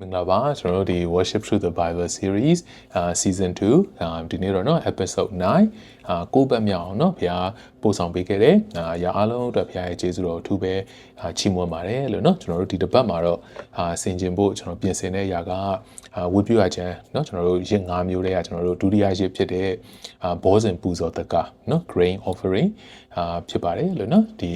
မင်္ဂလာပါကျွန်တော်တို့ဒီ worship through the bible series အာ season 2အာဒီနေ့တော့เนาะ episode 9အာကိုယ့်ဘက်မြောက်အောင်เนาะဘုရားပို့ဆောင်ပေးခဲ့တယ်အာရာအားလုံးအတွက်ဘုရားရဲ့ကျေးဇူးတော်အထူးပဲအာချီးမွမ်းပါတယ်လို့เนาะကျွန်တော်တို့ဒီတစ်ပတ်မှာတော့အာဆင်ကျင်ဖို့ကျွန်တော်ပြင်ဆင်တဲ့အရာကအာဝတ်ပြုရခြင်းเนาะကျွန်တော်တို့ရစ်၅မျိုးတွေကကျွန်တော်တို့ဒုတိယရစ်ဖြစ်တဲ့အာဘောဇင်ပူဇော်တက္ကเนาะ grain offering အာဖြစ်ပါတယ်လို့နော်ဒီ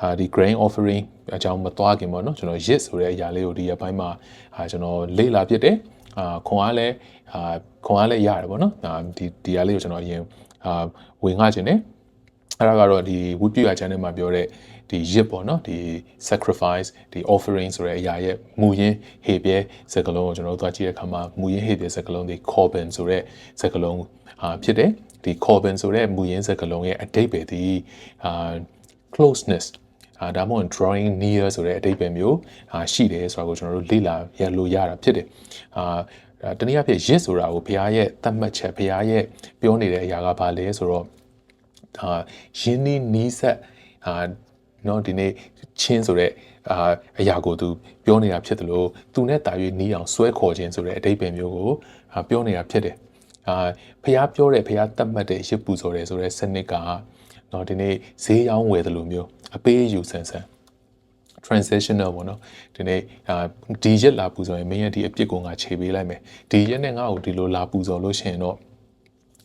အာဒီ grain offering အကြောင်းမသွားခင်ပေါ့နော်ကျွန်တော် yes ဆိုတဲ့အရာလေးကိုဒီအပိုင်းမှာအာကျွန်တော်လေ့လာပြတယ်အာခွန်အားလည်းအာခွန်အားလည်းရတယ်ပေါ့နော်အာဒီဒီအားလေးကိုကျွန်တော်အရင်အာဝင်ငှခြင်းတယ်အဲ့ဒါကတော့ဒီဝိပယ channel မှာပြောတဲ့ဒီရစ်ပေါ့နော်ဒီ sacrifice ဒီ offering ဆိုတဲ့အရာရဲ့မူရင်းဟေပြဲစကလုံးကိုကျွန်တော်တို့သွားကြည့်တဲ့အခါမှာမူရင်းဟေပြဲစကလုံးတွေ corbin ဆိုတဲ့စကလုံးဟာဖြစ်တယ် ဒီ corban ဆိုတဲ့မူရင်းစကလုံးရဲ့အတိတ်ပဲဒီအာ closeness အာဒါမှမဟုတ် drawing near ဆိုတဲ့အဓိပ္ပာယ်မျိုးအာရှိတယ်ဆိုတာကိုကျွန်တော်တို့လေ့လာရလို့ရတာဖြစ်တယ်အာတနည်းအားဖြင့်ရစ်ဆိုတာကိုဘုရားရဲ့သတ်မှတ်ချက်ဘုရားရဲ့ပြောနေတဲ့အရာကဘာလဲဆိုတော့အာယင်းနီးနီးဆက်အာနော်ဒီနေ့ချင်းဆိုတဲ့အာအရာကိုသူပြောနေတာဖြစ်တယ်လို့သူနဲ့တာ၍နီးအောင်ဆွဲခေါ်ခြင်းဆိုတဲ့အဓိပ္ပာယ်မျိုးကိုပြောနေတာဖြစ်တယ် အာဖះပြောတဲ့ဖះတတ်မှတ်တဲ့ရစ်ပူဆိုတယ်ဆိုတဲ့စနစ်ကနော်ဒီနေ့ဈေးရောင်းဝယ်တယ်လို့မျိုးအပေးယူဆန်ဆန် transitional ပေါ့နော်ဒီနေ့အာဒီရက်လာပူဇော်ရင်မင်းရဲ့ဒီအပြစ်ကိုငါခြေပေးလိုက်မယ်ဒီရက်နဲ့ငါ့ကိုဒီလိုလာပူဇော်လို့ရှိရင်တော့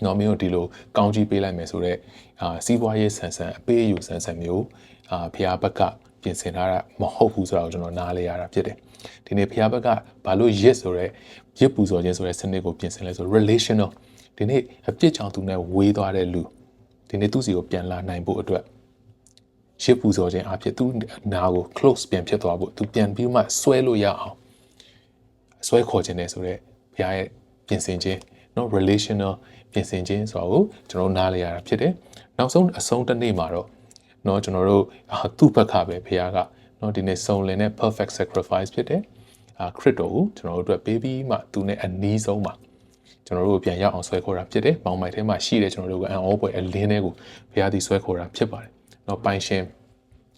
နော်မင်းတို့ဒီလိုကောင်းကြီးပေးလိုက်မယ်ဆိုတော့အာစီးပွားရေးဆန်ဆန်အပေးယူဆန်ဆန်မျိုးအာဖျားဘက်က ပြင်ဆင်ထားတာမဟုတ်ဘူးဆိုတော့ကျွန်တော်နားလဲရတာဖြစ်တယ်ဒီနေ့ဖျားဘက်ကဘာလို့ရစ်ဆိုတော့ရစ်ပူဇော်ခြင်းဆိုတဲ့စနစ်ကိုပြင်ဆင်လဲဆို relational ဒီနေ့အပြစ်ကြောင့်သူနဲ့ဝေးသွားတဲ့လူဒီနေ့သူ့စီကိုပြန်လာနိုင်ဖို့အတွက်ရစ်ပူဇော်ခြင်းအဖြစ်သူ့နာကို close ပြန်ဖြစ်သွားဖို့သူပြန်ပြီးမှဆွဲလို့ရအောင်ဆွဲခေါ်ခြင်းနဲ့ဆိုတော့ဘုရားရဲ့ပြင်ဆင်ခြင်းเนาะ relational ပြင်ဆင်ခြင်းဆိုတာကိုကျွန်တော်နားလည်ရတာဖြစ်တယ်နောက်ဆုံးအဆုံးတစ်နေ့မှာတော့ เนาะကျွန်တော်တို့သူ့ဘက်ကပဲဘုရားကเนาะဒီနေ့စုံလင်တဲ့ perfect sacrifice ဖြစ်တယ်အာခရစ်တော်ကိုကျွန်တော်တို့အတွက်ပေးပြီးမှသူနဲ့အနီးဆုံးမှာကျွန်တော်တို့ပြန်ရောက်အောင်ဆွဲခေါ်တာဖြစ်တယ်။ပေါင်မိုက်ထဲမှာရှိတဲ့ကျွန်တော်တို့ကအန်အောပွဲအလင်းတွေကိုဘုရားသည်ဆွဲခေါ်တာဖြစ်ပါတယ်။တော့ပိုင်ရှင်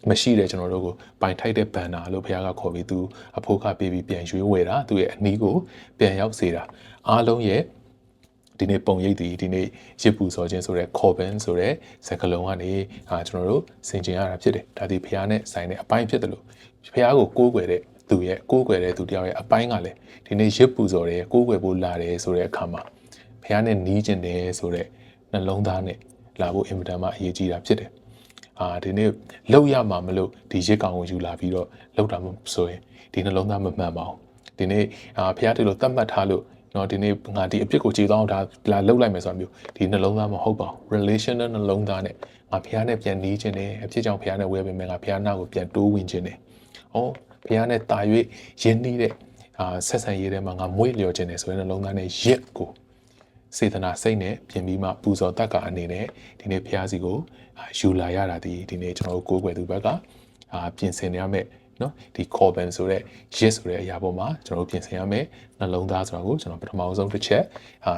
မရှိတဲ့ကျွန်တော်တို့ကိုပိုင်ထိုက်တဲ့ဘန်နာလို့ဘုရားကခေါ်ပြီးသူအဖို့ကပေးပြီးပြန်ရွေးဝယ်တာသူရဲ့အနီးကိုပြန်ရောက်စေတာအားလုံးရဲ့ ဒီနေ့ပုံရိပ်ဒီဒီနေ့ရစ်ပူစောခြင်းဆိုတဲ့ Corbin ဆိုတဲ့စကလုံးကနေအာကျွန်တော်တို့ဆင်ကျင်ရတာဖြစ်တယ်ဒါဒီဘုရားနဲ့ဆိုင်တဲ့အပိုင်းဖြစ်တယ်လို့ဘုရားကိုကိုးကွယ်တဲ့သူရဲ့ကိုးကွယ်တဲ့သူတယောက်ရဲ့အပိုင်းကလည်းဒီနေ့ရစ်ပူစော်တယ်ကိုးကွယ်ဖို့လာတယ်ဆိုတဲ့အခါမှာဘုရားနဲ့နီးကျင်တယ်ဆိုတဲ့နှလုံးသားနဲ့လာဖို့အင်မတန်မှအရေးကြီးတာဖြစ်တယ်အာဒီနေ့လောက်ရမှာမလို့ဒီရစ်ကောင်ကိုယူလာပြီးတော့လောက်တာမဆိုရင်ဒီနှလုံးသားမမှန်ပါဘူးဒီနေ့အာဘုရားဒီလိုသတ်မှတ်ထားလို့ နော်ဒီနေ့ငါဒီအဖြစ်ကိုကြည်သောဒါလာလှုပ်လိုက်မယ်ဆိုတာမျိုးဒီနှလုံးသားမဟုတ်ပါဘူး relational နှလုံးသားနဲ့ငါဖះနဲ့ပြန်နီးခြင်းတယ်အဖြစ်ကြောင့်ဖះနဲ့ဝဲပေမဲ့ငါဖះနာကိုပြန်တိုးဝင်ခြင်းတယ်။ဩဖះနဲ့တာ၍ယဉ်နီးတဲ့အာဆက်ဆံရေးထဲမှာငါမွေ့လျော်ခြင်းတယ်ဆိုတဲ့နှလုံးသားနဲ့ရစ်ကိုစေတနာစိတ်နဲ့ပြင်ပြီးမှပူဇော်တတ်ကအနေနဲ့ဒီနေ့ဖះစီကိုယူလာရတာဒီဒီနေ့ကျွန်တော်တို့ကိုးကွယ်သူဘက်ကအာပြင်ဆင်ရမယ့် နော်ဒီ Corbin ဆိုတဲ့ yes ဆိုတဲ့အရာပေါ်မှာကျွန်တော်တို့ပြင်ဆင်ရမယ်နှလုံးသားဆိုတာကိုကျွန်တော်ပထမဆုံးတစ်ချက်အာ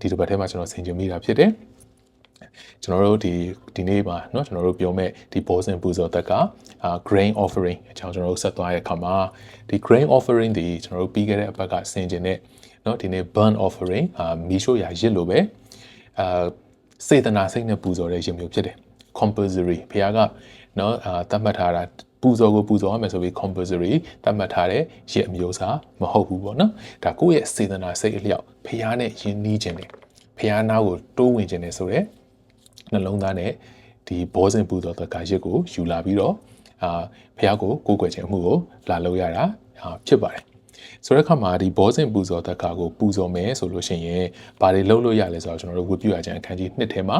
ဒီတစ်ပတ်ထဲမှာကျွန်တော်ဆင်ခြင်မိတာဖြစ်တယ်ကျွန်တော်တို့ဒီဒီနေ့မှာเนาะကျွန်တော်တို့ပြောမဲ့ဒီ Boson ပူဇော်တက်ကအာ grain offering အကြောင်းကျွန်တော်တို့ဆက်သွားရတဲ့အခါမှာဒီ grain offering ဒီကျွန်တော်တို့ပြီးခဲ့တဲ့အပတ်ကဆင်ခြင်တဲ့เนาะဒီနေ့ burn offering အာမီးရှို့ရာရစ်လို့ပဲအာစေတနာစိတ်နဲ့ပူဇော်တဲ့ရစ်မျိုးဖြစ်တယ် compulsory ဘုရားကเนาะအာသတ်မှတ်ထားတာ ပူဇော်ကိုပူဇော်ရမယ်ဆိုပြီး compulsory သတ်မှတ်ထားတဲ့ရစ်အမျိုးအစားမဟုတ်ဘူးပေါ့နော်ဒါကိုယ့်ရဲ့စေတနာစိတ်အလျောက်ဖះနဲ့ယဉ်နီးခြင်းတယ်ဖះနာကိုတိုးဝင်ခြင်းတယ်ဆိုတော့နှလုံးသားနဲ့ဒီဘောဇင်ပူဇော်တကာရစ်ကိုယူလာပြီးတော့အာဖះကိုကိုးကွယ်ခြင်းအမှုကိုလာလုပ်ရတာဖြစ်ပါတယ်ဆိုတဲ့အခါမှာဒီဘောဇင်ပူဇော်တက္ကကိုပူဇော်မယ်ဆိုလို့ရှိရင်ဘာတွေလုပ်လို့ရလဲဆိုတော့ကျွန်တော်တို့ဝတ်ပြုရခြင်းအခန်းကြီး1ထဲမှာ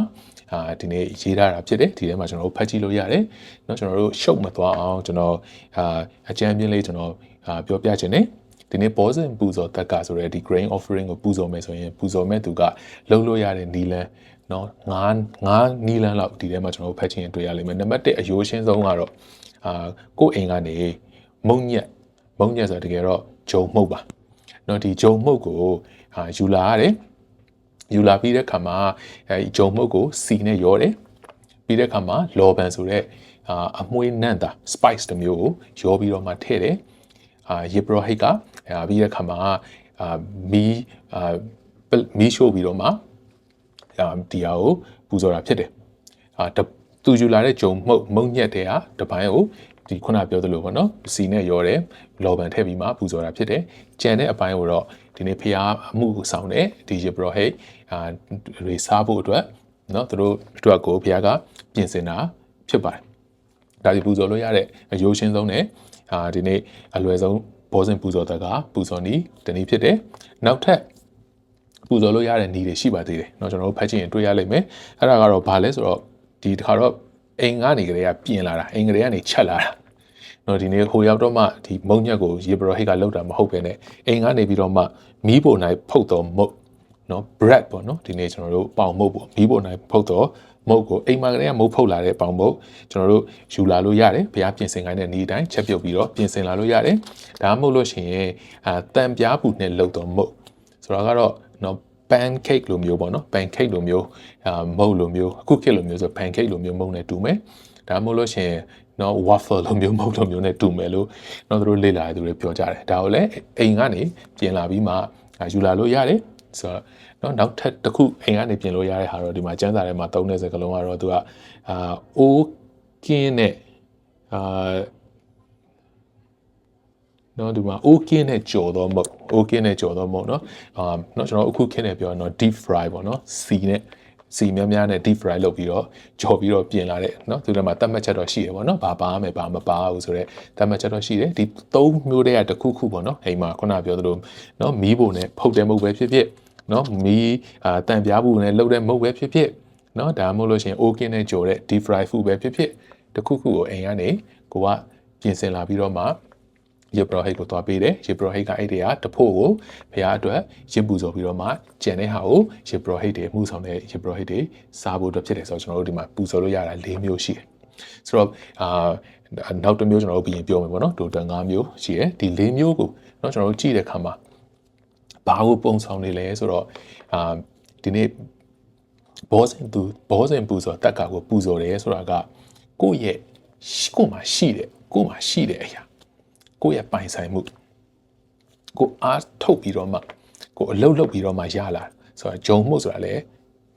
အာဒီနေ့ရေးထားတာဖြစ်တယ်ဒီထဲမှာကျွန်တော်တို့ဖတ်ကြည့်လို့ရတယ်เนาะကျွန်တော်တို့ရှုပ်မသွားအောင်ကျွန်တော်အာအကြမ်းပြင်းလေးကျွန်တော်အာပြောပြခြင်းနဲ့ဒီနေ့ဘောဇင်ပူဇော်တက်ကဆိုရဲဒီ grain offering ကိုပူဇော်မယ်ဆိုရင်ပူဇော်မဲ့သူကလှုပ်လို့ရတဲ့နီလန်เนาะငါးငါးနီလန်လောက်ဒီထဲမှာကျွန်တော်တို့ဖတ်ခြင်းတွေ့ရလိမ့်မယ်နံပါတ်1အယိုးရှင်းဆုံးကတော့အာကိုယ့်အိမ်ကနေမုံညက်မုံညက်ဆိုတကယ်တော့ဂျုံမှုတ်ပါเนาะဒီဂျုံမှုတ်ကိုအာယူလာရတယ် ယူလာပြီးတဲ့ခါမှာအဲဂျုံမှုတ်ကိုစီနဲ့ရောတယ်ပြီးတဲ့ခါမှာလော်ဘန်ဆိုတဲ့အာအမွှေးနန့်တာ spice တစ်မျိုးကိုရောပြီးတော့မှထည့်တယ်အာယေဘရဟိတ်ကအာပြီးတဲ့ခါမှာအာမီအာမီရှို့ပြီးတော့မှအာဒီဟာကိုပူဇော်တာဖြစ်တယ်အာသူယူလာတဲ့ဂျုံမှုတ်မုံညက်တဲ့ဟာတပိုင်းကို ဒီခုနပြောသလိုပေါ့နော်စီနဲ့ရောတယ်လော်ဘန်ထည့်ပြီးမှပူဇော်တာဖြစ်တယ်ကြံတဲ့အပိုင်းကိုတော့ဒီနေ့ဖျားအမှုကိုဆောင်တဲ့ဒီယေဘရဟိတ်အာတွေစားဖို့အတွက်เนาะသူတို့အတွက်ကိုဘုရားကပြင်ဆင်တာဖြစ်ပါတယ်ဒါဒီပူဇော်လို့ရတဲ့အယိုးရှင်းဆုံးနဲ့အာဒီနေ့အလွယ်ဆုံးဘောဇင်ပူဇော်တကပူဇော်နီးတနည်းဖြစ်တယ်နောက်ထပ်ပူဇော်လို့ရတဲ့နည်းတွေရှိပါသေးတယ်เนาะကျွန်တော်တို့ဖတ်ကြည့်ရင်တွေ့ရလိမ့်မယ်အဲ့ဒါကတော့ဘာလဲဆိုတော့ဒီတစ်ခါတော့ အိမ်ကနေကလေးကပြင်လာတာအိမ်ကလေးကနေချက်လာတာနော်ဒီနေ့ဟိုရောက်တော့မှဒီမုံညက်ကိုရေဘရဟိတ်ကလောက်တာမဟုတ်ပဲねအိမ်ကနေပြီးတော့မှမီးပုံနိုင်ဖုတ်တော်မုတ်နော် bread ပေါ့နော်ဒီနေ့ကျွန်တော်တို့ပေါင်မုတ်ပေါ့မီးပုံနိုင်ဖုတ်တော်မုတ်ကိုအိမ်မှာကလေးကမုတ်ဖုတ်လာတဲ့ပေါင်မုတ်ကျွန်တော်တို့ယူလာလို့ရတယ်ဘုရားပြင်ဆင်ခိုင်းတဲ့နေ့တိုင်းချက်ပြုတ်ပြီးတော့ပြင်ဆင်လာလို့ရတယ်ဒါမှမဟုတ်လို့ရှိရင်အာတန်ပြားပူနဲ့လောက်တော်မုတ်ဆိုတော့ကတော့နော် pancake လိုမျိုးပေါ့နော် pancake လိုမျိုးအာမုတ်လိုမျိုးအခုခေတ်လိုမျိုးဆို pancake လိုမျိုးမုတ်နဲ့တူမယ်ဒါမှမဟုတ်လို့ရှိရင်နော် waffle လိုမျိုးမဟုတ်လိုမျိုးနဲ့တူမယ်လို့တော့သူတို့လေ့လာတဲ့သူတွေပြောကြတယ်ဒါကိုလည်းအိမ်ကနေပြင်လာပြီးမှယူလာလို့ရတယ်ဆိုတော့နော်နောက်ထပ်တစ်ခုအိမ်ကနေပြင်လို့ရတဲ့ဟာတော့ဒီမှာကျန်းစာထဲမှာသုံးတဲ့စကားလုံးကတော့သူကအာအိုးကင်းနဲ့အာ နော်ဒီမှာ okay နဲ့ကြော်တော့မဟုတ် okay နဲ့ကြော်တော့မဟုတ်เนาะအာเนาะကျွန်တော်အခုခင်းနေပြောရတော့ deep fry ပေါ့เนาะစီနဲ့စီများများနဲ့ deep fry လုပ်ပြီးတော့ကြော်ပြီးတော့ပြင်လာတဲ့เนาะသူတို့မှာတတ်မှတ်ချက်တော့ရှိတယ်ပေါ့เนาะဘာပါမယ်ဘာမပါဘူးဆိုတော့တတ်မှတ်ချက်တော့ရှိတယ်ဒီသုံးမျိုးတည်းကတစ်ခုခုပေါ့เนาะအိမ်မှာခုနပြောသလိုเนาะမီးပုံနဲ့ဖုတ်တဲ့မုတ်ပဲဖြစ်ဖြစ်เนาะမီးအာတန်ပြားဘူးနဲ့လှုပ်တဲ့မုတ်ပဲဖြစ်ဖြစ်เนาะဒါမှမဟုတ်လို့ရှိရင် okay နဲ့ကြော်တဲ့ deep fry food ပဲဖြစ်ဖြစ်တစ်ခုခုကိုအိမ်ကနေကိုကပြင်ဆင်လာပြီးတော့မှ ယေဘရဟိတ်ကိုသွားပေးတယ်ယေဘရဟိတ်ကအဲ့ဒီကတဖို့ကိုဘုရားအတွက်ရင်ပူဇော်ပြီးတော့မှကျန်တဲ့ဟာကိုယေဘရဟိတ်တွေမှုဆောင်တဲ့ယေဘရဟိတ်တွေစားဖို့အတွက်ဖြစ်တယ်ဆိုတော့ကျွန်တော်တို့ဒီမှာပူဇော်လို့ရတာ၄မျိုးရှိတယ်ဆိုတော့အာနောက်တစ်မျိုးကျွန်တော်တို့ပြီးရင်ပြောမယ်ပေါ့နော်တိုတန်၅မျိုးရှိတယ်ဒီ၄မျိုးကိုเนาะကျွန်တော်တို့ကြည့်တဲ့အခါမှာဘာကိုပုံဆောင်နေလဲဆိုတော့အာဒီနေ့ဘောဇင်သူဘောဇင်ပူဇော်တက်ကကိုပူဇော်တယ်ဆိုတာကကိုယ့်ရဲ့ကိုယ်မှာရှိတဲ့ကိုယ်မှာရှိတဲ့အရာ ကိုယ့်ရဲ့ပိုင်ဆိုင်မှုကိုအားထုတ်ပြီးတော့မှကိုအလုတ်လုတ်ပြီးတော့မှရလာဆိုတော့ဂျုံမှုဆိုတာလေ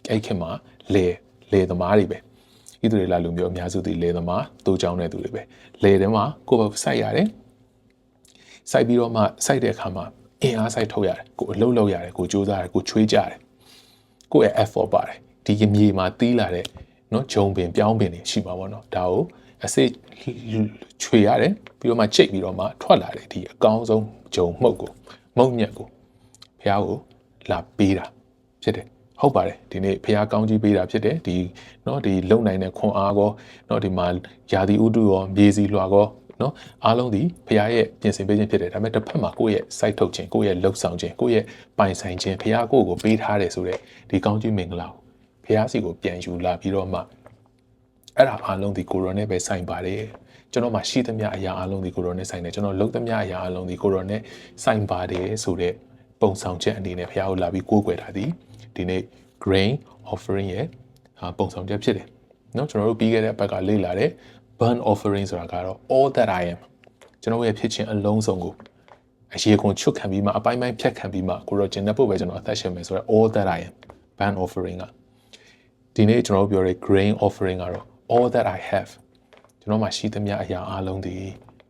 အဲ့ခင်မှာလေလေသမားတွေပဲဣသရေလလူမျိုးအများစုဒီလေသမားတိုးချောင်းတဲ့သူတွေပဲလေထဲမှာကိုယ်ပဲစိုက်ရတယ်စိုက်ပြီးတော့မှစိုက်တဲ့အခါမှာအင်အားစိုက်ထုတ်ရတယ်ကိုအလုတ်လုတ်ရတယ်ကိုစူးစမ်းရတယ်ကိုချွေးကြတယ်ကိုယ့်ရဲ့ effort ပါတယ်ဒီမြေမှာတီးလာတဲ့เนาะဂျုံပင်ပြောင်းပင်တွေရှိမှာပေါ့เนาะဒါကို အစိတ်ချွေရတယ်ပြီးတော့မှချိတ်ပြီးတော့မှထွက်လာတယ်ဒီအကောင်းဆုံးဂျုံမှုတ်ကိုမုံညက်ကိုဖះကိုလာပေးတာဖြစ်တယ်ဟုတ်ပါတယ်ဒီနေ့ဖះကောင်းကြီးပေးတာဖြစ်တယ်ဒီเนาะဒီလုံနိုင်တဲ့ခွန်အားကောเนาะဒီမှာယာဒီဥတုရောမြေစီလွှာကောเนาะအားလုံးဒီဖះရဲ့ပြင်ဆင်ပေးခြင်းဖြစ်တယ်ဒါပေမဲ့တစ်ဖက်မှာကိုယ့်ရဲ့ site ထုတ်ခြင်းကိုယ့်ရဲ့လှုပ်ဆောင်ခြင်းကိုယ့်ရဲ့ပိုင်ဆိုင်ခြင်းဖះကိုယ့်ကိုပေးထားတယ်ဆိုတော့ဒီကောင်းကြီးမင်္ဂလာကိုဖះစီကိုပြန်ယူလာပြီးတော့မှ အဲ့ဒါအားလုံးဒီကိုရိုနဲ့ပဲဆိုင်ပါတယ်ကျွန်တော်မှရှိသမျှအရာအလုံးဒီကိုရိုနဲ့ဆိုင်တယ်ကျွန်တော်လုပ်သမျှအရာအလုံးဒီကိုရိုနဲ့ဆိုင်ပါတယ်ဆိုတဲ့ပုံဆောင်ချက်အနေနဲ့ဘုရားကိုလာပြီးကိုးကွယ်တာဒီဒီနေ့ grain offering ရဲ့ပုံဆောင်ချက်ဖြစ်တယ်เนาะကျွန်တော်တို့ပြီးခဲ့တဲ့ဘက်ကလေ့လာတဲ့ burn offering ဆိုတာကတော့ all that i am ကျွန်တော်ရဲ့ဖြစ်ခြင်းအလုံးစုံကိုအရေးကုန်ချွတ်ခံပြီးမှအပိုင်းပိုင်းဖြတ်ခံပြီးမှကိုရောကျင်တဲ့ပုတ်ပဲကျွန်တော်အသက်ရှင်မယ်ဆိုတော့ all that i am burn offering ကဒီနေ့ကျွန်တော်တို့ပြောတဲ့ grain offering ကတော့ all that I have ကျွန်တော်မှာရှိသမျှအရာအလုံးဒီ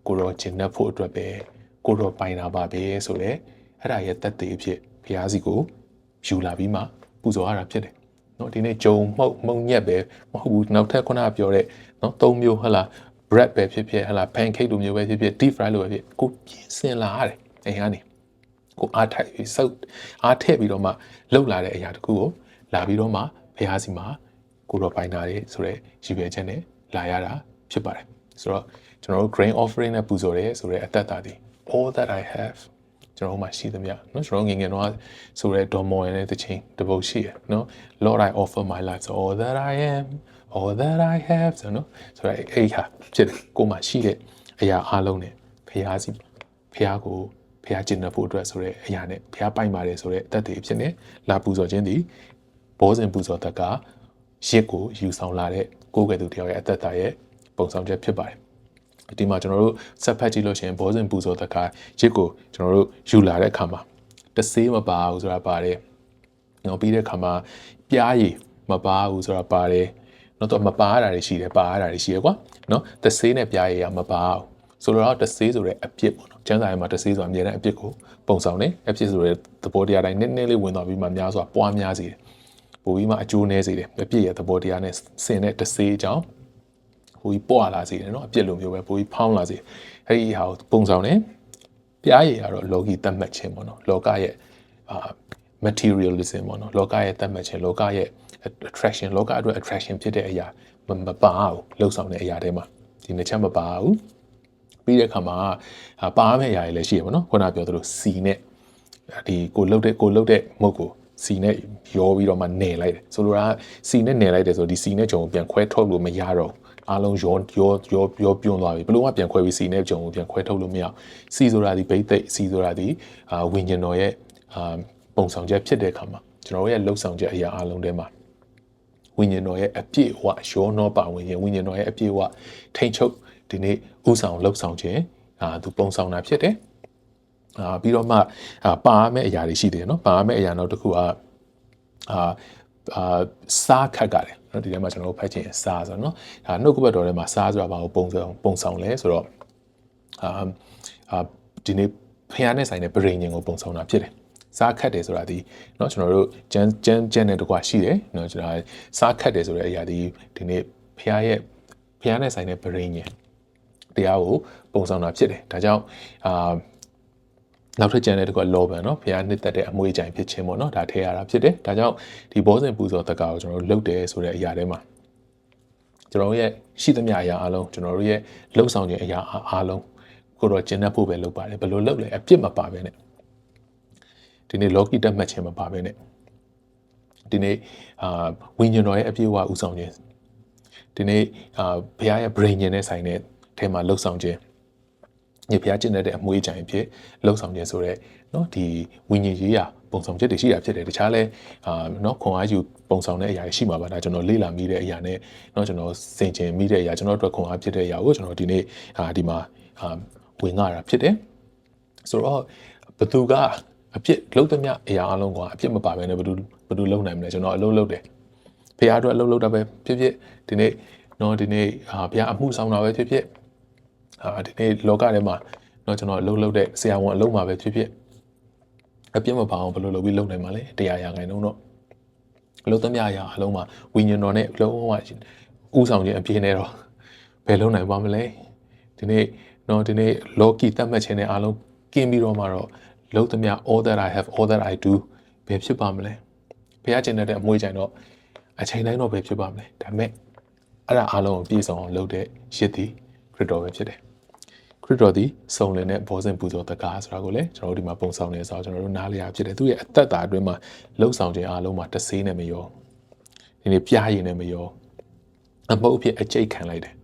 ကိုရောကျင့်တတ်ဖို့အတွက်ပဲကိုရောပိုင်တာပါပဲဆိုတော့အဲ့ဒါရဲ့တက်သေးအဖြစ်ဘုရားစီကိုယူလာပြီးမှပူဇော်ရတာဖြစ်တယ်နော်ဒီနေ့ဂျုံမှုတ်မုံညက်ပဲမဟုတ်ဘူးနောက်ထပ်ခုနကပြောတဲ့နော်သုံးမျိုးဟလာ bread ပဲဖြစ်ဖြစ်ဟလာ pancake လိုမျိုးပဲဖြစ်ဖြစ် deep fry လိုပဲဖြစ်ကိုပြင်ဆင်လာရတယ်အိမ်ကနေကိုအားထိုက်ပြီးစုပ်အားထည့်ပြီးတော့မှလှုပ်လာတဲ့အရာတခုကိုလာပြီးတော့မှဘုရားစီမှာ ကိုတော့ပိုင်တာတွေဆိုတော့ရည်ရွယ်ချက်နဲ့လာရတာဖြစ်ပါတယ်ဆိုတော့ကျွန်တော်တို့ grain offering နဲ့ပူဇော်တယ်ဆိုတော့အသက်တာဒီ all that i have ကျွန်တော်မှရှိသမျှเนาะကျွန်တော်ငငယ်တော့ဆိုရဲဒေါ်မော်ရတဲ့တခြင်းတပုတ်ရှိရเนาะ Lord I offer my life so all that I am all that I have ဆိုเนาะဆိုရဲအဲ့ဟာဖြစ်တယ်ကိုမှရှိတဲ့အရာအလုံးနဲ့ဖះစီဖះကိုဖះကျင့်တဲ့ဖို့အတွက်ဆိုရဲအရာနဲ့ဖះပိုင်ပါတယ်ဆိုရဲအသက်တွေဖြစ်နေလာပူဇော်ခြင်းဒီဘောဇင်ပူဇော်တက်က ရစ်ကိုယူဆောင်လာတဲ့ကိုယ်ကဲ့သူတယောက်ရဲ့အသက်တာရဲ့ပုံဆောင်ချက်ဖြစ်ပါတယ်ဒီမှာကျွန်တော်တို့ဆက်ဖက်ကြည့်လို့ရှိရင်ဘောဇင်ပူဇော်တခါရစ်ကိုကျွန်တော်တို့ယူလာတဲ့အခါမှာတဆေးမပါဘူးဆိုတာပါတယ်နော်ပြီးတဲ့အခါမှာပြားရည်မပါဘူးဆိုတာပါတယ်နော်တော့မပါရတာတွေရှိတယ်ပါရတာတွေရှိတယ်ကွာနော်တဆေးနဲ့ပြားရည်ကမပါဘူးဆိုတော့တဆေးဆိုတဲ့အပြစ်ပေါ့နော်ကျန်းစာရေးမှာတဆေးဆိုတာအမြဲတမ်းအပြစ်ကိုပုံဆောင်တယ်အပြစ်ဆိုတဲ့သဘောတရားတိုင်းနည်းနည်းလေးဝင်သွားပြီးမှများစွာပွားများစေတယ် ပိုပြီးမှအကျိုးနည်းစေတယ်အပြစ်ရဲ့သဘောတရားနဲ့ဆင်တဲ့တဆေးအကြောင်းပိုပြီးပွားလာစေတယ်နော်အပြစ်လိုမျိုးပဲပိုပြီးဖောင်းလာစေအဲ့ဒီဟာကိုပုံဆောင်တယ်ပြားရည်ကတော့လောကီတတ်မှတ်ခြင်းပေါ့နော်လောကရဲ့အာ materialism ပေါ့နော်လောကရဲ့တတ်မှတ်ခြင်းလောကရဲ့ attraction လောကအတွက် attraction ဖြစ်တဲ့အရာမမပါဘူးလှုပ်ဆောင်တဲ့အရာတွေမှာဒီနှစ်ချက်မပါဘူးပြီးတဲ့အခါမှာပါမယ့်အရာတွေလည်းရှိရပါတော့ခုနပြောသလိုစီနဲ့ဒီကိုလှုပ်တဲ့ကိုလှုပ်တဲ့မုတ်ကို စီနဲ့ရောပြီးတော့မှနယ်လိုက်တယ်ဆိုလိုတာစီနဲ့နယ်လိုက်တယ်ဆိုဒီစီနဲ့ဂျုံကိုပြန်ခွဲထုတ်လို့မရတော့အားလုံးရောရောရောရောပြုံးသွားပြီဘလို့မှပြန်ခွဲပြီးစီနဲ့ဂျုံကိုပြန်ခွဲထုတ်လို့မရစီဆိုတာဒီဘိတ်သိက်စီဆိုတာဒီအာဝิญဉ္ဇတော်ရဲ့အာပုံဆောင်ချက်ဖြစ်တဲ့အခါမှာကျွန်တော်ရဲ့လှုပ်ဆောင်ချက်အရာအားလုံးထဲမှာဝိညာဉ်တော်ရဲ့အပြည့်အဝရောနောပါဝင်ရင်ဝိညာဉ်တော်ရဲ့အပြည့်အဝထိန်ချုပ်ဒီနေ့ဥဆောင်လှုပ်ဆောင်ခြင်းအာသူပုံဆောင်တာဖြစ်တယ် အာပြီးတော့မှအာပါမယ့်အရာတွေရှိတယ်နော်ပါမယ့်အရာတော့တစ်ခုကအာအာစားခတ်ကြတယ်နော်ဒီထဲမှာကျွန်တော်တို့ဖတ်ချင်စားဆိုတော့နော်ဒါနှုတ်ကပတ်တော်ထဲမှာစားဆိုတာဘာကိုပုံဆောင်ပုံဆောင်လဲဆိုတော့အာအာဒီနေ့ဖျားနဲ့ဆိုင်တဲ့ပရိညင်ကိုပုံဆောင်တာဖြစ်တယ်စားခတ်တယ်ဆိုတာဒီเนาะကျွန်တော်တို့ကျန်းကျန်းကျန်းတဲ့တကွာရှိတယ်เนาะကျွန်တော်စားခတ်တယ်ဆိုတဲ့အရာဒီဒီနေ့ဖះရဲ့ဖះနဲ့ဆိုင်တဲ့ဗရင်ညင်တရားကိုပုံဆောင်တာဖြစ်တယ်ဒါကြောင့်အာ နောက်ထပ်ကြံတဲ့တကွလောဘန်နော်ဖခင်နှစ်သက်တဲ့အမွေကြိုင်ဖြစ်ခြင်းပေါ့နော်ဒါထည့်ရတာဖြစ်တယ်ဒါကြောင့်ဒီဘောဇင်ပူဇော်တက္ကာကိုကျွန်တော်တို့လုပ်တယ်ဆိုတဲ့အရာထဲမှာကျွန်တော်ရဲ့ရှိသမျှအရာအလုံးကျွန်တော်တို့ရဲ့လှုပ်ဆောင်ခြင်းအရာအလုံးကိုတော့ကျင့်တတ်ဖို့ပဲလုပ်ပါတယ်ဘယ်လိုလုပ်လဲအပြစ်မပါဘဲနဲ့ဒီနေ့လောကီတက်မှတ်ခြင်းမပါဘဲနဲ့ဒီနေ့အာဝိညာဉ်တော်ရဲ့အပြည့်အဝဥဆောင်ခြင်းဒီနေ့အာဘုရားရဲ့ brain ဉာဏ်နဲ့ဆိုင်တဲ့အဲထဲမှာလှုပ်ဆောင်ခြင်း ညဖျားကျင့်တဲ့အမွေးကြိုင်ဖြစ်လှုပ်ဆောင်ခြင်းဆိုတဲ့နော်ဒီဝိညာဉ်ရေးရာပုံဆောင်ချက်တွေရှိတာဖြစ်တယ်တခြားလဲအာနော်ခွန်အားယူပုံဆောင်တဲ့အရာရှိမှာပါဒါကျွန်တော်လေ့လာမိတဲ့အရာနဲ့နော်ကျွန်တော်စင်ကျင်မိတဲ့အရာကျွန်တော်အတွက်ခွန်အားဖြစ်တဲ့အရာကိုကျွန်တော်ဒီနေ့အာဒီမှာအာဝင်ရတာဖြစ်တယ်ဆိုတော့ဘသူကအပြစ်လုံးသမျှအရာအလုံးကအပြစ်မပါဘဲနဲ့ဘသူဘသူလုံနိုင်မလဲကျွန်တော်အလုံးလုံးတယ်ဖះအတွက်အလုံးလုံးတာပဲဖြစ်ဖြစ်ဒီနေ့နော်ဒီနေ့အာဖះအမှုဆောင်တာပဲဖြစ်ဖြစ် ဟာဒီနေ့လောကထဲမှာနော်ကျွန်တော်အလုံးလုံးတဲ့ဆရာဝန်အလုံးမှာပဲဖြစ်ဖြစ်အပြစ်မပါအောင်ဘယ်လိုလုပ်ပြီးလုပ်နိုင်မှာလဲတရားရာခိုင်နှုန်းတော့အလုံးသမျှအရာအလုံးမှာဝိညာဉ်တော်နဲ့လုံးဝဥဆောင်ခြင်းအပြည့်နဲ့တော့ဘယ်လုံးနိုင်ပါမလဲဒီနေ့နော်ဒီနေ့လောကီတတ်မှတ်ခြင်းနဲ့အားလုံးကင်းပြီးတော့မှတော့လုံးသမျှ all that i have all that i do ဘယ်ဖြစ်ပါမလဲဘုရားကျင့်တဲ့အမွေးကြိုင်တော့အချိန်တိုင်းတော့ဘယ်ဖြစ်ပါမလဲဒါပေမဲ့အဲ့ဒါအားလုံးကိုပြည့်စုံအောင်လုပ်တဲ့ရစ်သည် ခရစ်တော်ပဲဖြစ်တယ်ခရစ်တော်သည်စုံလင်တဲ့ဘောဇင်ပူဇော်တကားဆိုတာကိုလည်းကျွန်တော်တို့ဒီမှာပုံဆောင်နေဆိုတော့ကျွန်တော်တို့နားလည်ရဖြစ်တယ်သူရဲ့အသက်တာအတွင်းမှာလှုပ်ဆောင်ခြင်းအားလုံးမှာတဆေးနဲ့မရောဒီနေ့ပြားရည်နဲ့မရောအမုတ်ဖြစ်အကျိတ်ခံလိုက်တယ်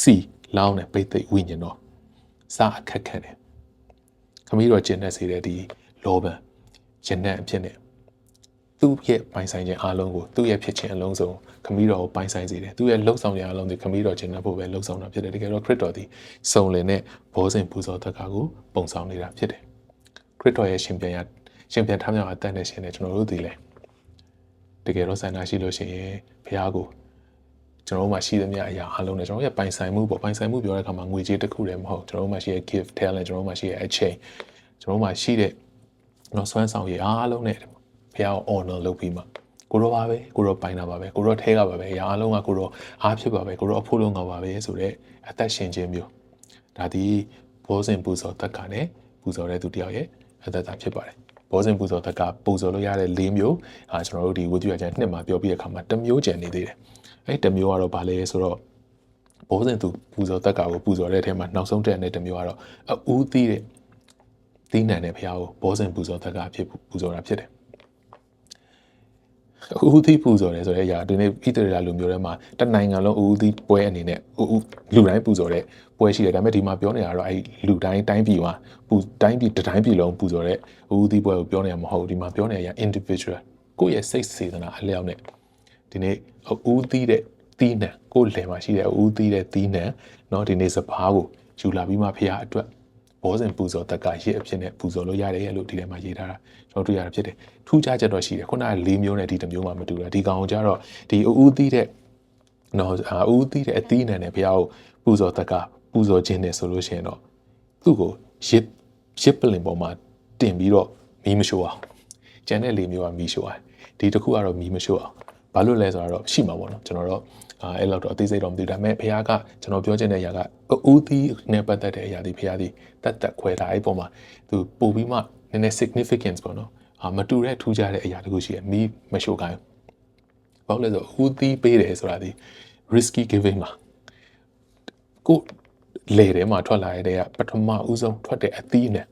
စီလောင်းတဲ့ပိတ်သိက်ဝိညာဉ်တော်စားအခက်ခက်တယ်ခမီးတော်ကျင်တဲ့စေတဲ့ဒီလောဘကျင်တဲ့အဖြစ်နဲ့ သူ့ရဲ့ပိုင်ဆိုင်ခြင်းအလုံးကိုသူ့ရဲ့ဖြစ်ခြင်းအလုံးစုံခမီးတော်ကိုပိုင်ဆိုင်စေတယ်သူ့ရဲ့လှုပ်ဆောင်ခြင်းအလုံးတွေခမီးတော်ကျင်တဲ့ဖို့ပဲလှုပ်ဆောင်တာဖြစ်တယ်တကယ်တော့ခရစ်တော်ဒီစုံလင်တဲ့ဘောဇင်ပူဇော်သက်ကာကိုပုံဆောင်နေတာဖြစ်တယ်ခရစ်တော်ရဲ့ရှင်ပြန်ရရှင်ပြန်ထမြောက်အသက်နဲ့ရှင်တဲ့ကျွန်တော်တို့ဒီလေတကယ်တော့ဆန္ဒရှိလို့ရှိရင်ဘုရားကိုကျွန်တော်တို့မှာရှိသမျှအရာအလုံးနဲ့ကျွန်တော်ရဲ့ပိုင်ဆိုင်မှုပေါ့ပိုင်ဆိုင်မှုပြောတဲ့အခါမှာငွေကြေးတစ်ခုတည်းမဟုတ်ကျွန်တော်တို့မှာရှိတဲ့ gift talent ကျွန်တော်တို့မှာရှိတဲ့အချိန်ကျွန်တော်တို့မှာရှိတဲ့တော့စွမ်းဆောင်ရည်အားလုံးနဲ့ ဘုရားကို honor လုပ်ပြီးမှကိုရောပါပဲကိုရောပိုင်တာပါပဲကိုရောထဲကပါပဲအရာအလုံးကကိုရောအားဖြစ်ပါပဲကိုရောအဖို့လုံးကပါပဲဆိုတော့အသက်ရှင်ခြင်းမျိုးဒါဒီဘောဇင်ပူဇော်တက်ကနဲ့ပူဇော်တဲ့သူတယောက်ရဲ့အသက်တာဖြစ်ပါတယ်ဘောဇင်ပူဇော်တက်ကပူဇော်လို့ရတဲ့၄မျိုးအာကျွန်တော်တို့ဒီဝိသုယကျမ်းနှစ်မှာပြောပြီးတဲ့အခါမှာတစ်မျိုးကျန်နေသေးတယ်အဲ့တမျိုးကတော့ဗာလဲဆိုတော့ဘောဇင်သူပူဇော်တက်ကကိုပူဇော်တဲ့အထက်မှာနောက်ဆုံးတဲ့တဲ့တမျိုးကတော့အူးသီးတဲ့သီးနှံတဲ့ဘုရားကိုဘောဇင်ပူဇော်တက်ကဖြစ်ပူဇော်တာဖြစ်တယ် ဥသီပူဇော်တယ်ဆိုတဲ့အရာဒီနေ့ဣသရေလလူမျိုးတွေမှာတနိုင်ငံလုံးဥသီပွဲအနေနဲ့လူတိုင်းပူဇော်တဲ့ပွဲရှိတယ်ဒါပေမဲ့ဒီမှာပြောနေတာတော့အဲလူတိုင်းတိုင်းပြည်မှာပူတိုင်းပြည်တိုင်းပြည်လုံးပူဇော်တဲ့ဥသီပွဲကိုပြောနေတာမဟုတ်ဒီမှာပြောနေရ individual ကိုယ့်ရဲ့စိတ်စေတနာအလျောက်နဲ့ဒီနေ့ဦးသီးတဲ့သီးနှံကိုယ်လယ်မှာရှိတဲ့ဦးသီးတဲ့သီးနှံเนาะဒီနေ့စပားကို ယူလာပြီးမှဖះအတွက် ဘောဇင်ပူဇော်တက်ကရစ်အဖြစ်နဲ့ပူဇော်လို့ရတယ်လို့ဒီထဲမှာရေးထားတာကျွန်တော်တွေ့ရတာဖြစ်တယ်ထူးခြားချက်တော့ရှိတယ်ခုနက၄မျိုးနဲ့ဒီတစ်မျိုးမှမတူတာဒီကောင်ကြတော့ဒီအူးသီးတဲ့နော်အူးသီးတဲ့အသီးနဲ့နဲ့ဖះကိုပူဇော်တက်ကပူဇော်ခြင်းနဲ့ဆိုလို့ရှိရင်တော့သူ့ကိုရစ်ရစ်ပလင်ပေါ်မှာတင်ပြီးတော့မီးမရှိုးအောင်ကျန်တဲ့၄မျိုးကမီးရှိုးအောင်ဒီတစ်ခုကတော့မီးမရှိုးအောင်ဘာလို့လဲဆိုတော့ရှိမှာပေါ့နော်ကျွန်တော်တော့ အာအဲ့လောက်တော့အသေးစိတ်တော့မသိဘူးဒါပေမဲ့ဖះကကျွန်တော်ပြောချင်တဲ့အရာကဦးသီးနဲ့ပတ်သက်တဲ့အရာဒီဖះဒီတတ်တက်ခွဲတာအဲ့ပုံမှာသူပို့ပြီးမှနည်းနည်း significance ပေါ့နော်အာမတူတဲ့ထူးခြားတဲ့အရာတခုရှိရမီးမရှိုးခိုင်းဘာလို့လဲဆိုဦးသီးပေးတယ်ဆိုတာဒီ risky giving မှာကိုလေထဲမှာထွက်လာရတဲ့ကပထမဦးဆုံးထွက်တဲ့အသီးနဲ့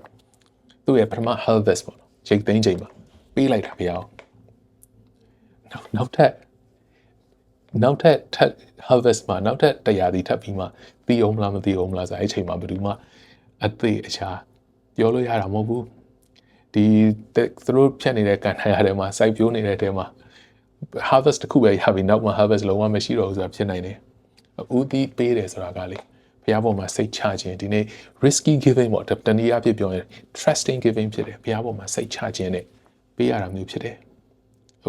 သူ့ရဲ့ပထမ harvest ပေါ့နော်ချိန်သိန်းချိန်မှာပေးလိုက်တာဖះအောင်နောက်နောက်ထပ် နောက်ထပ်ထပ် harvest မှာနောက်ထပ်တရားဒီထပ်ပြီးမှတီးအောင်မလားမတီးအောင်မလားဆိုအဲ့အချိန်မှာဘယ်သူမှအသေးအချာပြောလို့ရတာမဟုတ်ဘူးဒီသူတို့ဖြတ်နေတဲ့ကန်ထားရတဲ့မှာ site ပြိုးနေတဲ့တဲမှာ harvest တစ်ခုပဲရပြီနောက်မှာ harvest လုံးဝမရှိတော့ဘူးဆိုတာဖြစ်နိုင်တယ်ဦးသီးပေးတယ်ဆိုတာကလေဘုရားပေါ်မှာစိတ်ချခြင်းဒီနေ့ risky giving ပေါ့တနည်းအားဖြင့်ပြောရင် trusting giving ဖြစ်တယ်ဘုရားပေါ်မှာစိတ်ချခြင်းနဲ့ပေးရတာမျိုးဖြစ်တယ်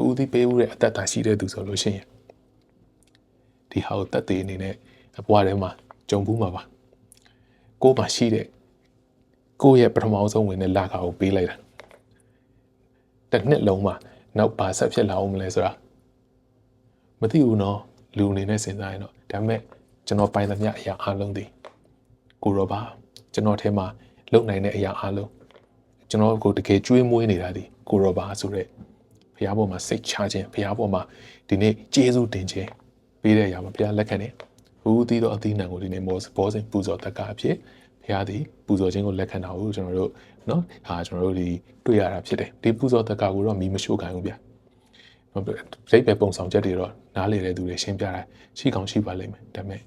ဦးသီးပေးဦးတဲ့အသက်တာရှိတဲ့သူဆိုလို့ရှိရင် ဒီဟာကိုတက်သေးအနေနဲ့အပွားထဲမှာကြုံဘူးမှာပါကိုယ်မှာရှိတဲ့ကိုယ့်ရဲ့ပထမဆုံးဝင်တဲ့လာခါကိုပေးလိုက်တာတစ်နှစ်လုံးမှာနောက်ဘာဆက်ဖြစ်လာအောင်မလဲဆိုတာမသိဘူးနော်လူအနေနဲ့စဉ်းစားရင်တော့ဒါပေမဲ့ကျွန်တော်ပိုင်သမျှအရာအလုံးဒီကိုရောပါကျွန်တော်ထဲမှာလုံနိုင်တဲ့အရာအလုံးကျွန်တော်ကိုတကယ်ကြွေးမွေးနေတာဒီကိုရောပါဆိုတော့ဘုရားပေါ်မှာစိတ်ချခြင်းဘုရားပေါ်မှာဒီနေ့ကျေးဇူးတင်ခြင်း ပေးတဲ့အရာမှာဘုရားလက်ခံတယ်။ဟူသီးသောအသီးနှံကိုဒီနေ့မောဘောစဉ်ပူဇော်တက်ကအဖြစ်ဘုရားသည်ပူဇော်ခြင်းကိုလက်ခံတာကိုကျွန်တော်တို့နော်ဟာကျွန်တော်တို့ဒီတွေ့ရတာဖြစ်တယ်။ဒီပူဇော်တက်ကိုတော့မီးမရှို့ခိုင်းဘူးဗျာ။ဟုတ်ပြီ။စိတ်ပဲပုံဆောင်ချက်တွေတော့နားလေတဲ့သူတွေရှင်းပြတာရှိကောင်းရှိပါလိမ့်မယ်။ဒါပေမဲ့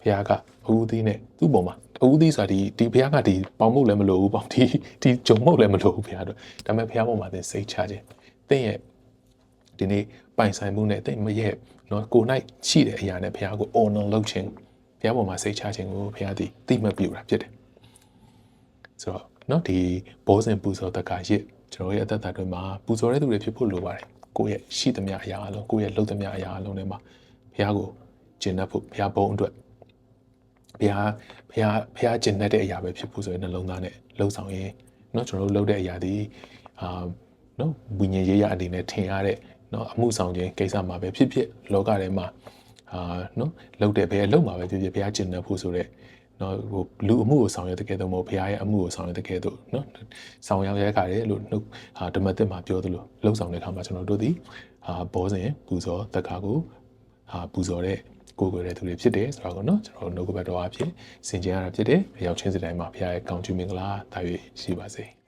ဘုရားကဟူသီးနဲ့သူ့ပုံမှာအူသီးဆိုတာဒီဒီဘုရားကဒီပေါင်မှုလည်းမလိုဘူးပေါင်ဒီဒီဂျုံမှုလည်းမလိုဘူးဘုရားတို့ဒါပေမဲ့ဘုရားပေါ်မှာသင်စိတ်ချခြင်းသင်ရဲ့ဒီနေ့ ပိုင်ဆိုင်မှုနဲ့သင်မရဲ့နော်ကိုနိုင်ရှိတဲ့အရာနဲ့ဘုရားကို honor လုပ်ခြင်းဘုရားပေါ်မှာစိတ်ချခြင်းကိုဘုရားသည်သိမှတ်ပြုတာဖြစ်တယ်ဆိုတော့နော်ဒီဘောဇင်ပူဇော်တက္ကရစ်ကျွန်တော်ရဲ့အသက်တာတွေမှာပူဇော်တဲ့သူတွေဖြစ်ဖို့လိုပါတယ်ကိုယ့်ရဲ့ရှိသမျှအရာအလုံးကိုယ့်ရဲ့လုပ်သမျှအရာအလုံးတွေမှာဘုရားကိုကျင့်တတ်ဖို့ဘုရားဘုန်းအတွက်ဘုရားဘုရားဘုရားကျင့်တတ်တဲ့အရာပဲဖြစ်ဖို့ဆိုရင်နှလုံးသားနဲ့လှုပ်ဆောင်ရင်เนาะကျွန်တော်တို့လုပ်တဲ့အရာဒီအာเนาะဝိညာဉ်ရေးရအနေနဲ့ထင်ရတဲ့ နော်အမှုဆောင်ခြင်းကိစ္စမှာပဲဖြစ်ဖြစ်လောကထဲမှာအာနော်လောက်တဲ့ဘယ်လောက်မှာပဲဖြစ်ဖြစ်ဘုရားကျင့်တယ်ဖို့ဆိုတဲ့နော်ဟိုလူအမှုကိုဆောင်ရတဲ့ကဲတော့မဟုတ်ဘုရားရဲ့အမှုကိုဆောင်ရတဲ့ကဲတော့နော်ဆောင်ရောက်ရတဲ့ခါလေလို့နှုတ်ဟာဓမ္မသစ်မှာပြောသလိုလှုပ်ဆောင်တဲ့ခါမှာကျွန်တော်တို့ဒီဟာဘောဇင်ပူဇော်တက္ကာကိုဟာပူဇော်တဲ့ကိုယ်ကိုယ်တဲ့သူတွေဖြစ်တယ်ဆိုတော့ကောနော်ကျွန်တော်တို့နှုတ်ကပတ်တော်အဖြစ်စင်ကြင်ရတာဖြစ်တယ်။ရောက်ချင်းစတိုင်းမှာဘုရားရဲ့ကောင်းချီးမင်္ဂလာတာ၍ရှိပါစေ။